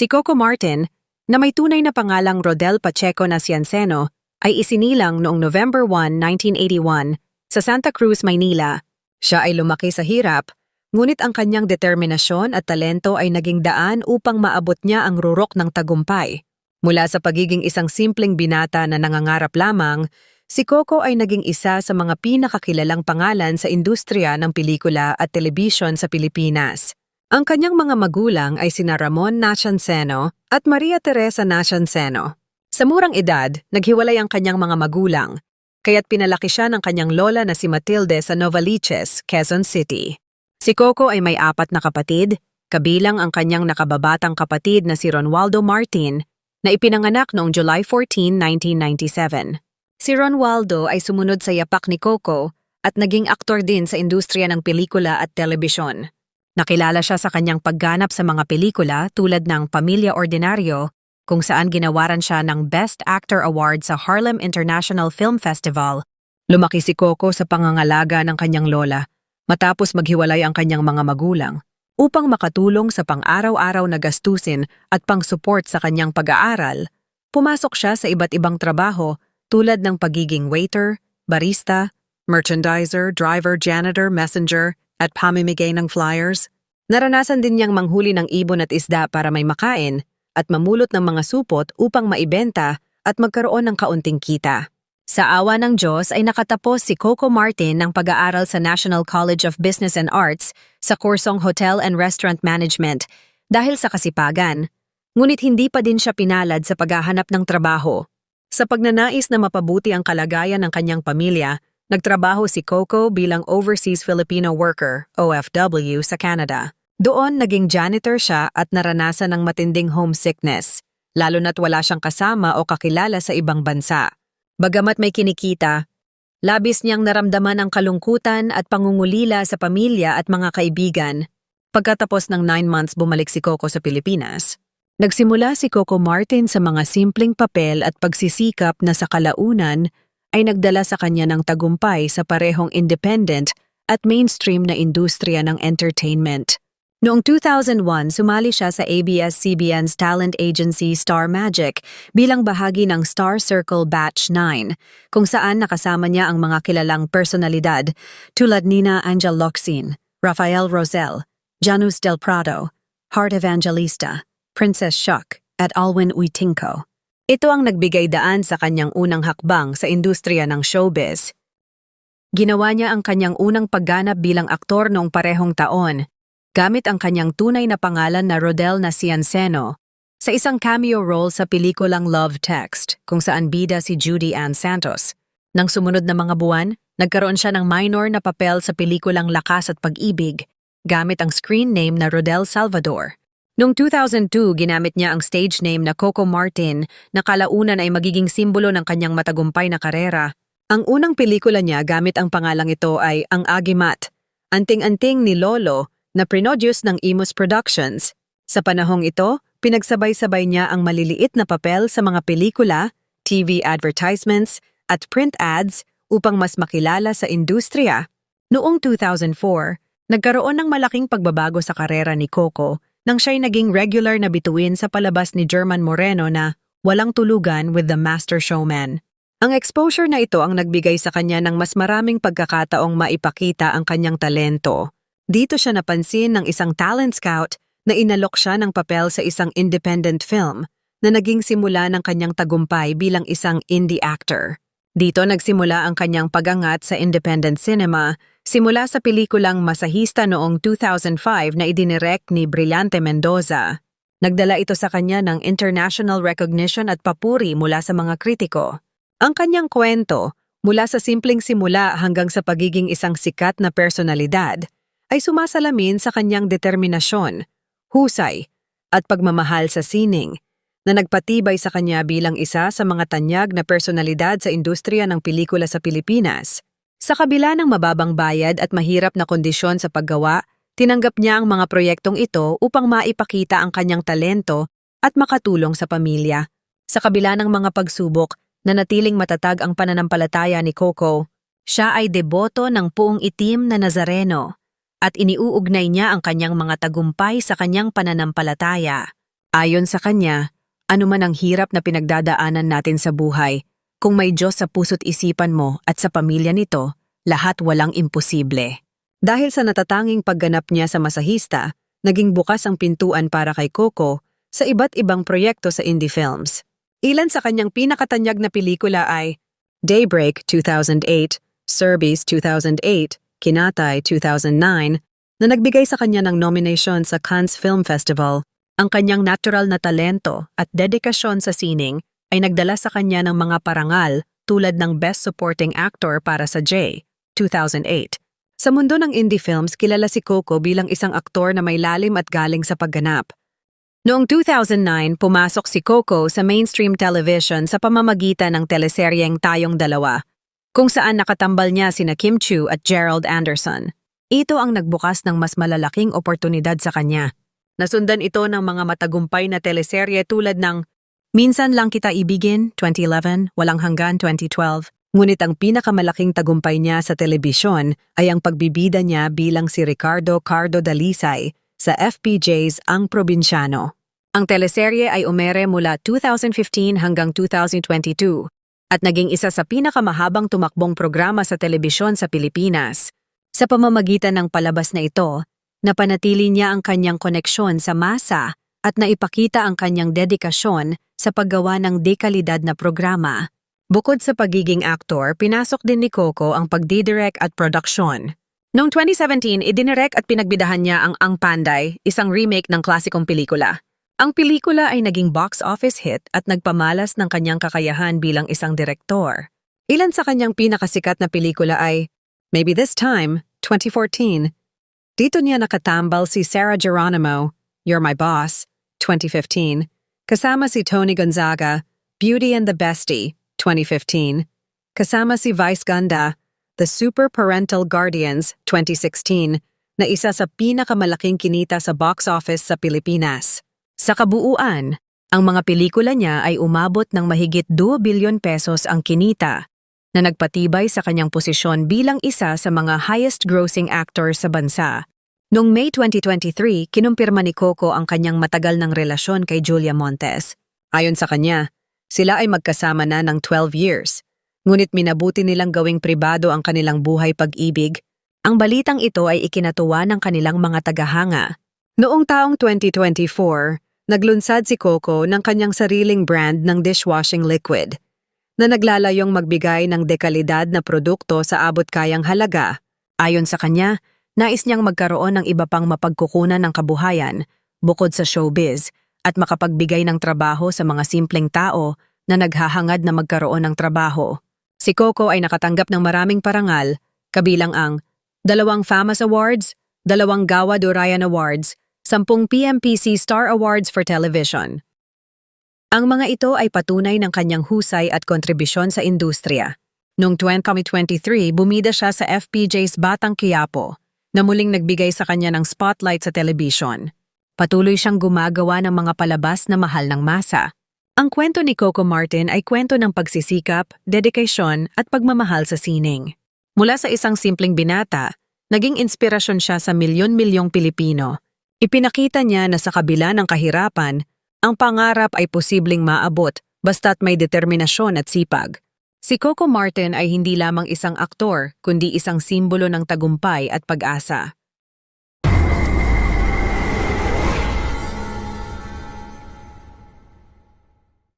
Si Coco Martin, na may tunay na pangalang Rodel Pacheco Nacianceno, ay isinilang noong November 1, 1981 sa Santa Cruz, Maynila. Siya ay lumaki sa hirap, ngunit ang kanyang determinasyon at talento ay naging daan upang maabot niya ang rurok ng tagumpay. Mula sa pagiging isang simpleng binata na nangangarap lamang, si Coco ay naging isa sa mga pinakakilalang pangalan sa industriya ng pelikula at telebisyon sa Pilipinas. Ang kanyang mga magulang ay sina Ramon Nacianceno at Maria Teresa Nacianceno. Sa murang edad, naghiwalay ang kanyang mga magulang, kaya't pinalaki siya ng kanyang lola na si Matilde sa Novaliches, Quezon City. Si Coco ay may apat na kapatid, kabilang ang kanyang nakababatang kapatid na si Ronaldo Martin, na ipinanganak noong July 14, 1997. Si Ronaldo ay sumunod sa yapak ni Coco at naging aktor din sa industriya ng pelikula at telebisyon. Nakilala siya sa kanyang pagganap sa mga pelikula tulad ng Pamilya Ordinaryo, kung saan ginawaran siya ng Best Actor Award sa Harlem International Film Festival. Lumaki si Coco sa pangangalaga ng kanyang lola, matapos maghiwalay ang kanyang mga magulang, upang makatulong sa pang-araw-araw na gastusin at pang-support sa kanyang pag-aaral. Pumasok siya sa iba't ibang trabaho tulad ng pagiging waiter, barista, merchandiser, driver, janitor, messenger, at pamimigay ng flyers. Naranasan din niyang manghuli ng ibon at isda para may makain at mamulot ng mga supot upang maibenta at magkaroon ng kaunting kita. Sa awa ng Diyos ay nakatapos si Coco Martin ng pag-aaral sa National College of Business and Arts sa kursong Hotel and Restaurant Management dahil sa kasipagan. Ngunit hindi pa din siya pinalad sa paghahanap ng trabaho. Sa pagnanais na mapabuti ang kalagayan ng kanyang pamilya, nagtrabaho si Coco bilang Overseas Filipino Worker, OFW, sa Canada. Doon naging janitor siya at naranasan ng matinding homesickness, lalo na't wala siyang kasama o kakilala sa ibang bansa. Bagamat may kinikita, labis niyang naramdaman ang kalungkutan at pangungulila sa pamilya at mga kaibigan. Pagkatapos ng nine months bumalik si Coco sa Pilipinas, nagsimula si Coco Martin sa mga simpleng papel at pagsisikap na sa kalaunan ay nagdala sa kanya ng tagumpay sa parehong independent at mainstream na industriya ng entertainment. Noong 2001, sumali siya sa ABS-CBN's talent agency Star Magic bilang bahagi ng Star Circle Batch 9, kung saan nakasama niya ang mga kilalang personalidad tulad Nina Angel Locsin, Rafael Rosel, Janus Del Prado, Heart Evangelista, Princess Shuck, at Alwin Uitinko. Ito ang nagbigay daan sa kanyang unang hakbang sa industriya ng showbiz. Ginawa niya ang kanyang unang pagganap bilang aktor noong parehong taon gamit ang kanyang tunay na pangalan na Rodel Nacianceno sa isang cameo role sa pelikulang Love Text kung saan bida si Judy Ann Santos. Nang sumunod na mga buwan, nagkaroon siya ng minor na papel sa pelikulang Lakas at Pag-ibig gamit ang screen name na Rodel Salvador. Noong 2002, ginamit niya ang stage name na Coco Martin na kalaunan ay magiging simbolo ng kanyang matagumpay na karera. Ang unang pelikula niya gamit ang pangalang ito ay Ang Agimat, Anting-anting ni Lolo na produce ng Imus Productions. Sa panahong ito, pinagsabay-sabay niya ang maliliit na papel sa mga pelikula, TV advertisements, at print ads upang mas makilala sa industriya. Noong 2004, nagkaroon ng malaking pagbabago sa karera ni Coco nang siya'y naging regular na bituin sa palabas ni German Moreno na Walang Tulugan with the Master Showman. Ang exposure na ito ang nagbigay sa kanya ng mas maraming pagkakataong maipakita ang kanyang talento. Dito siya napansin ng isang talent scout na inalok siya ng papel sa isang independent film na naging simula ng kanyang tagumpay bilang isang indie actor. Dito nagsimula ang kanyang pagangat sa independent cinema simula sa pelikulang Masahista noong 2005 na idinirect ni Brillante Mendoza. Nagdala ito sa kanya ng international recognition at papuri mula sa mga kritiko. Ang kanyang kwento, mula sa simpleng simula hanggang sa pagiging isang sikat na personalidad, ay sumasalamin sa kanyang determinasyon, husay, at pagmamahal sa sining, na nagpatibay sa kanya bilang isa sa mga tanyag na personalidad sa industriya ng pelikula sa Pilipinas. Sa kabila ng mababang bayad at mahirap na kondisyon sa paggawa, tinanggap niya ang mga proyektong ito upang maipakita ang kanyang talento at makatulong sa pamilya. Sa kabila ng mga pagsubok, nanatiling matatag ang pananampalataya ni Coco. Siya ay deboto ng puong itim na Nazareno at iniuugnay niya ang kanyang mga tagumpay sa kanyang pananampalataya. Ayon sa kanya, anuman ang hirap na pinagdadaanan natin sa buhay, kung may Diyos sa puso't isipan mo at sa pamilya nito, lahat walang imposible. Dahil sa natatanging pagganap niya sa masahista, naging bukas ang pintuan para kay Coco sa iba't ibang proyekto sa indie films. Ilan sa kanyang pinakatanyag na pelikula ay Daybreak 2008, Serbies 2008, Kinatay 2009, na nagbigay sa kanya ng nomination sa Cannes Film Festival. Ang kanyang natural na talento at dedikasyon sa sining ay nagdala sa kanya ng mga parangal tulad ng Best Supporting Actor para sa J, 2008. Sa mundo ng indie films, kilala si Coco bilang isang aktor na may lalim at galing sa pagganap. Noong 2009, pumasok si Coco sa mainstream television sa pamamagitan ng teleseryeng Tayong Dalawa, kung saan nakatambal niya sina Kim Chu at Gerald Anderson. Ito ang nagbukas ng mas malalaking oportunidad sa kanya. Nasundan ito ng mga matagumpay na teleserye tulad ng Minsan Lang Kita Ibigin, 2011, Walang Hanggan, 2012, ngunit ang pinakamalaking tagumpay niya sa telebisyon ay ang pagbibida niya bilang si Ricardo Cardo Dalisay sa FPJ's Ang Probinsyano. Ang teleserye ay umere mula 2015 hanggang 2022 at naging isa sa pinakamahabang tumakbong programa sa telebisyon sa Pilipinas. Sa pamamagitan ng palabas na ito, napanatili niya ang kanyang koneksyon sa masa at naipakita ang kanyang dedikasyon sa paggawa ng dekalidad na programa. Bukod sa pagiging aktor, pinasok din ni Coco ang pagdidirect at produksyon. Noong 2017, idinirect at pinagbidahan niya ang Ang Panday, isang remake ng klasikong pelikula. Ang pelikula ay naging box office hit at nagpamalas ng kanyang kakayahan bilang isang direktor. Ilan sa kanyang pinakasikat na pelikula ay Maybe This Time, 2014. Dito niya nakatambal si Sarah Geronimo, You're My Boss, 2015. Kasama si Tony Gonzaga, Beauty and the Bestie, 2015. Kasama si Vice Ganda, The Super Parental Guardians, 2016, na isa sa pinakamalaking kinita sa box office sa Pilipinas. Sa kabuuan, ang mga pelikula niya ay umabot ng mahigit 2 bilyon pesos ang kinita, na nagpatibay sa kanyang posisyon bilang isa sa mga highest-grossing actors sa bansa. Noong May 2023, kinumpirma ni Coco ang kanyang matagal ng relasyon kay Julia Montes. Ayon sa kanya, sila ay magkasama na ng 12 years. Ngunit minabuti nilang gawing pribado ang kanilang buhay pag-ibig. Ang balitang ito ay ikinatuwa ng kanilang mga tagahanga. Noong taong 2024, naglunsad si Coco ng kanyang sariling brand ng dishwashing liquid na naglalayong magbigay ng dekalidad na produkto sa abot kayang halaga. Ayon sa kanya, nais niyang magkaroon ng iba pang mapagkukunan ng kabuhayan bukod sa showbiz at makapagbigay ng trabaho sa mga simpleng tao na naghahangad na magkaroon ng trabaho. Si Coco ay nakatanggap ng maraming parangal, kabilang ang dalawang FAMAS Awards, dalawang Gawa Durayan Awards, sampung PMPC Star Awards for Television. Ang mga ito ay patunay ng kanyang husay at kontribusyon sa industriya. Noong 2023, bumida siya sa FPJ's Batang Quiapo, na muling nagbigay sa kanya ng spotlight sa television. Patuloy siyang gumagawa ng mga palabas na mahal ng masa. Ang kwento ni Coco Martin ay kwento ng pagsisikap, dedikasyon at pagmamahal sa sining. Mula sa isang simpleng binata, naging inspirasyon siya sa milyon-milyong Pilipino. Ipinakita niya na sa kabila ng kahirapan, ang pangarap ay posibleng maabot basta't may determinasyon at sipag. Si Coco Martin ay hindi lamang isang aktor, kundi isang simbolo ng tagumpay at pag-asa.